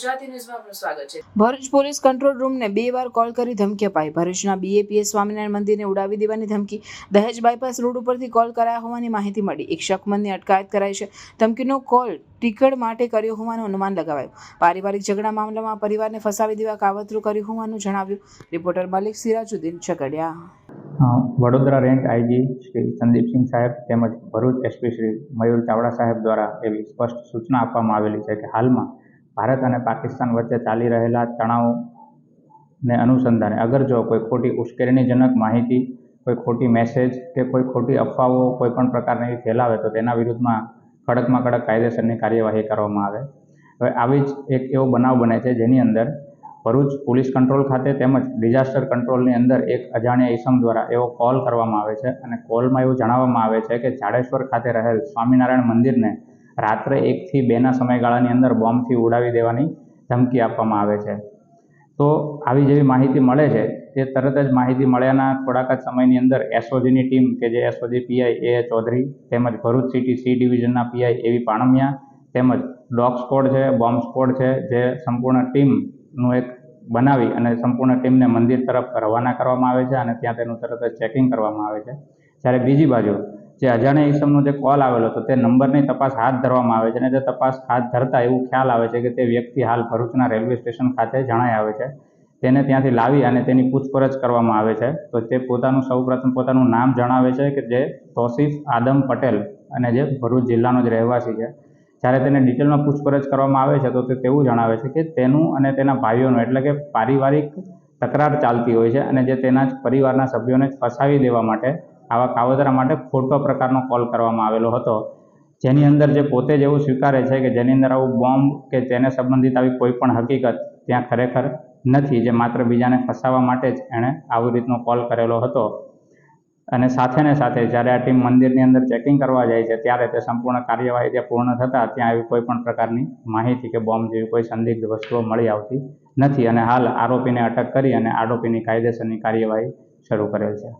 ગુજરાતી ન્યૂઝમાં આપનું સ્વાગત છે. ભરૂચ પોલીસ કંટ્રોલ રૂમને બે વાર કોલ કરી ધમકી અપાઈ. ભરૂચના બીએપીએસ સ્વામિનારાયણ મંદિરને ઉડાવી દેવાની ધમકી દહેજ બાયપાસ રોડ ઉપરથી કોલ કરાયા હોવાની માહિતી મળી. એક શકમંદની અટકાયત કરાઈ છે. ધમકીનો કોલ ટિકડ માટે કર્યો હોવાનું અનુમાન લગાવાયું. પારિવારિક ઝઘડા મામલામાં પરિવારને ફસાવી દેવા કાવતરું કર્યું હોવાનું જણાવ્યું. Reporter Malik Sirajuddin Chhagadiya. Vadodara range IG Shri Sandipsinh સાહેબ તેમજ ભરૂચ એસપી શ્રી મયુર ચાવડા સાહેબ દ્વારા એવી સ્પષ્ટ સૂચના આપવામાં આવેલી છે કે હાલમાં ભારત અને પાકિસ્તાન વચ્ચે ચાલી રહેલા તણાવને અનુસંધાને, અગર જો કોઈ ખોટી ઉશ્કેરણીજનક માહિતી, કોઈ ખોટી મેસેજ કે કોઈ ખોટી અફવાઓ કોઈ પણ પ્રકારની ફેલાવે તો તેના વિરુદ્ધમાં કડકમાં કડક કાયદેસરની કાર્યવાહી કરવામાં આવે. હવે આવી જ એક એવો બનાવ બને છે જેની અંદર ભરૂચ પોલીસ કંટ્રોલ ખાતે તેમજ ડિઝાસ્ટર કંટ્રોલની અંદર એક અજાણ્યા ઈસમ દ્વારા એવો કોલ કરવામાં આવે છે અને કોલમાં એવું જણાવવામાં આવે છે કે જાડેશ્વર ખાતે રહેલ સ્વામિનારાયણ મંદિરને રાત્રે એકથી બેના સમયગાળાની અંદર બોમ્બથી ઉડાવી દેવાની ધમકી આપવામાં આવે છે. તો આવી જેવી માહિતી મળે છે, તે તરત જ માહિતી મળ્યાના થોડાક જ સમયની અંદર એસઓજીની ટીમ કે જે એસઓજી પીઆઈ એ ચૌધરી તેમજ ભરૂચ સિટી સી ડિવિઝનના પીઆઈ એવી પાણમિયા તેમજ ડોગ સ્કોડ છે, બોમ્બ સ્કોડ છે, જે સંપૂર્ણ ટીમનું એક બનાવી અને સંપૂર્ણ ટીમને મંદિર તરફ રવાના કરવામાં આવે છે અને ત્યાં તેનું તરત જ ચેકિંગ કરવામાં આવે છે. જ્યારે બીજી બાજુ જે અજાણ્યા ઈસમનો જે કોલ આવેલો હતો, તે નંબરની તપાસ હાથ ધરવામાં આવે છે અને તે તપાસ હાથ ધરતા એવું ખ્યાલ આવે છે કે તે વ્યક્તિ હાલ ભરૂચના રેલવે સ્ટેશન ખાતે જણાઈ આવે છે. તેને ત્યાંથી લાવી અને તેની પૂછપરછ કરવામાં આવે છે. તો તે પોતાનું સૌપ્રથમ પોતાનું નામ જણાવે છે કે જે તોસીફ આદમ પટેલ અને જે ભરૂચ જિલ્લાનો જ રહેવાસી છે. જ્યારે તેને ડિટેલમાં પૂછપરછ કરવામાં આવે છે, તો તે તેવું જણાવે છે કે તેનું અને તેના ભાઈઓનું એટલે કે પારિવારિક તકરાર ચાલતી હોય છે અને જે તેના જ પરિવારના સભ્યોને ફસાવી દેવા માટે આવા કાવતરા માટે ખોટો પ્રકારનો કોલ કરવામાં આવેલો હતો. જેની અંદર જે પોતે જ એવું સ્વીકારે છે કે જેની અંદર આવું બોમ્બ કે તેને સંબંધિત આવી કોઈ પણ હકીકત ત્યાં ખરેખર નથી, જે માત્ર બીજાને ફસાવવા માટે જ એણે આવી રીતનો કોલ કરેલો હતો. અને સાથે ને સાથે જ્યારે આ ટીમ મંદિરની અંદર ચેકિંગ કરવા જાય છે, ત્યારે તે સંપૂર્ણ કાર્યવાહી ત્યાં પૂર્ણ થતાં ત્યાં આવી કોઈ પણ પ્રકારની માહિતી કે બોમ્બ જેવી કોઈ સંદિગ્ધ વસ્તુઓ મળી આવતી નથી. અને હાલ આરોપીને અટક કરી અને આરોપીની કાયદેસરની કાર્યવાહી શરૂ કરેલ છે.